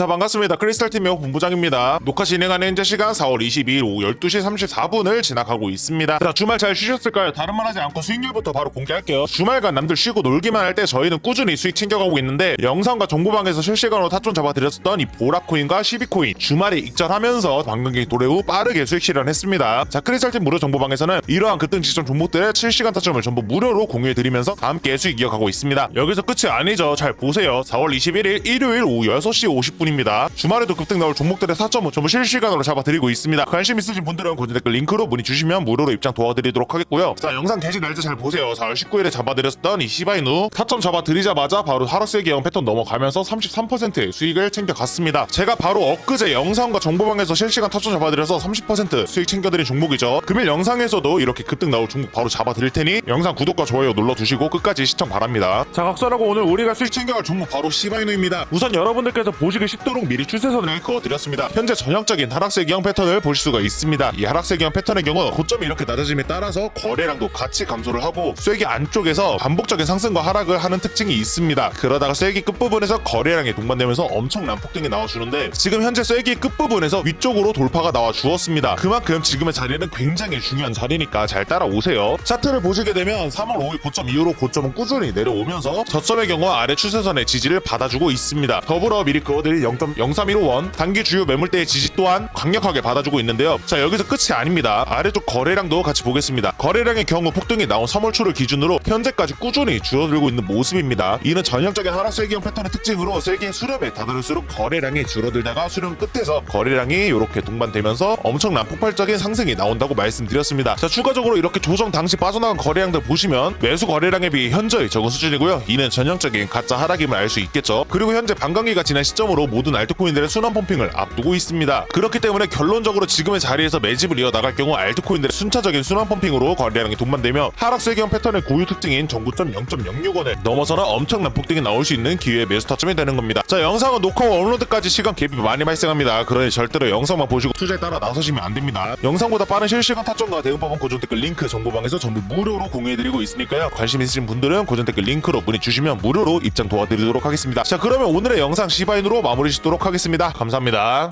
자 반갑습니다. 크리스탈팀의 본부장입니다. 녹화 진행하는 현재 시간 4월 22일 오후 12시 34분을 지나가고 있습니다. 자 주말 잘 쉬셨을까요? 다른 말 하지 않고 수익률부터 바로 공개할게요. 주말간 남들 쉬고 놀기만 할 때 저희는 꾸준히 수익 챙겨가고 있는데 영상과 정보방에서 실시간으로 타점 잡아드렸었던 이 보라코인과 시비코인 주말에 익절하면서 관광객 도래 후 빠르게 수익 실현했습니다. 자 크리스탈팀 무료 정보방에서는 이러한 급등 지점 종목들의 실시간 타점을 전부 무료로 공유해드리면서 함께 수익 이어가고 있습니다. 여기서 끝이 아니죠. 잘 보세요. 4월 21일 일요일 오후 6시 50분 입니다. 주말에도 급등 나올 종목들의 4.5 전부 실시간으로 잡아드리고 있습니다. 관심 있으신 분들은 고정 댓글 링크로 문의 주시면 무료로 입장 도와드리도록 하겠고요. 자 영상 게시 날짜 잘 보세요. 4월 19일에 잡아드렸던 이 시바이누 4점 잡아드리자마자 바로 하락세 기형 패턴 넘어가면서 33%의 수익을 챙겨갔습니다. 제가 바로 엊그제 영상과 정보방에서 실시간 탑점 잡아드려서 30% 수익 챙겨드린 종목이죠. 금일 영상에서도 이렇게 급등 나올 종목 바로 잡아드릴 테니 영상 구독과 좋아요 눌러두시고 끝까지 시청 바랍니다. 자 각설하고 오늘 우리가 수익 챙겨갈 종목 바로 시바이누입니다. 우선 여러분들께서 보시기 쉽 도록 미리 추세선을 그어드렸습니다. 현재 전형적인 하락세 기형 패턴을 볼 수가 있습니다. 이 하락세 기형 패턴의 경우 고점이 이렇게 낮아짐에 따라서 거래량도 같이 감소를 하고 쐐기 안쪽에서 반복적인 상승과 하락을 하는 특징이 있습니다. 그러다가 쐐기 끝부분에서 거래량이 동반되면서 엄청난 폭등이 나와주는데 지금 현재 쐐기 끝부분에서 위쪽으로 돌파가 나와 주었습니다. 그만큼 지금의 자리는 굉장히 중요한 자리니까 잘 따라오세요. 차트를 보시게 되면 3월 5일 고점 이후로 고점은 꾸준히 내려오면서 저점의 경우 아래 추세선의 지지를 받아주고 있습니다. 더불어 미리 그어드 릴 0.03151원 단기 주요 매물대의 지지 또한 강력하게 받아주고 있는데요. 자 여기서 끝이 아닙니다. 아래쪽 거래량도 같이 보겠습니다. 거래량의 경우 폭등이 나온 3월 초를 기준으로 현재까지 꾸준히 줄어들고 있는 모습입니다. 이는 전형적인 하락 세 기형 패턴의 특징으로 세계 수렴에 다다를수록 거래량이 줄어들다가 수렴 끝에서 거래량이 이렇게 동반되면서 엄청난 폭발적인 상승이 나온다고 말씀드렸습니다. 자 추가적으로 이렇게 조정 당시 빠져나간 거래량들 보시면 매수 거래량에 비해 현저히 적은 수준이고요. 이는 전형적인 가짜 하락임을 알 수 있겠죠. 그리고 현재 반감기가 지난 시점으로 모든 알트코인들의 순환 펌핑을 앞두고 있습니다. 그렇기 때문에 결론적으로 지금의 자리에서 매집을 이어나갈 경우 알트코인들의 순차적인 순환 펌핑으로 거래량이 동반되며 하락세 기형 패턴의 고유 특징인 전구점 0.065원을 넘어서는 엄청난 폭등이 나올 수 있는 기회의 매수 타점이 되는 겁니다. 자 영상은 녹화와 업로드까지 시간 갭이 많이 발생합니다. 그러니 절대로 영상만 보시고 투자에 따라 나서시면 안 됩니다. 영상보다 빠른 실시간 타점과 대응법은 고정 댓글 링크 정보방에서 전부 무료로 공유해드리고 있으니까요. 관심 있으신 분들은 고정 댓글 링크로 문의 주시면 무료로 입장 도와드리도록 하겠습니다. 자 그러면 오늘의 영상 시바인으로 마무리 짓도록 하겠습니다. 감사합니다.